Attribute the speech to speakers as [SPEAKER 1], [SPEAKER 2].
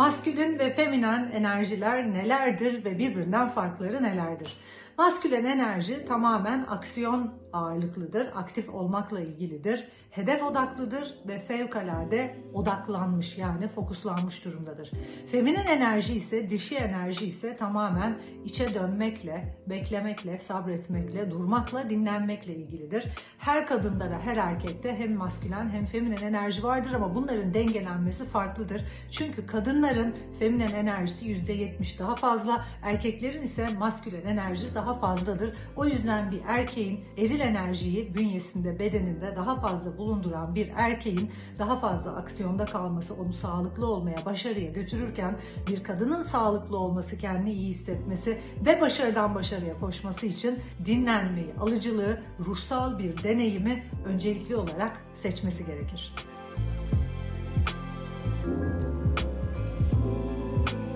[SPEAKER 1] Maskülen ve feminen enerjiler nelerdir ve birbirinden farkları nelerdir? Maskülen enerji tamamen aksiyon ağırlıklıdır, aktif olmakla ilgilidir, hedef odaklıdır ve fevkalade odaklanmış yani fokuslanmış durumdadır. Feminen enerji ise, dişi enerji ise tamamen içe dönmekle, beklemekle, sabretmekle, durmakla, dinlenmekle ilgilidir. Her kadında ve her erkekte hem maskülen hem feminen enerji vardır ama bunların dengelenmesi farklıdır. Çünkü kadınların feminen enerjisi %70 daha fazla, erkeklerin ise maskülen enerji daha fazladır. O yüzden bir erkeğin eril enerjiyi bünyesinde, bedeninde daha fazla bulunduran bir erkeğin daha fazla aksiyonda kalması, onu sağlıklı olmaya, başarıya götürürken bir kadının sağlıklı olması, kendini iyi hissetmesi ve başarıdan başarıya koşması için dinlenmeyi, alıcılığı, ruhsal bir deneyimi öncelikli olarak seçmesi gerekir.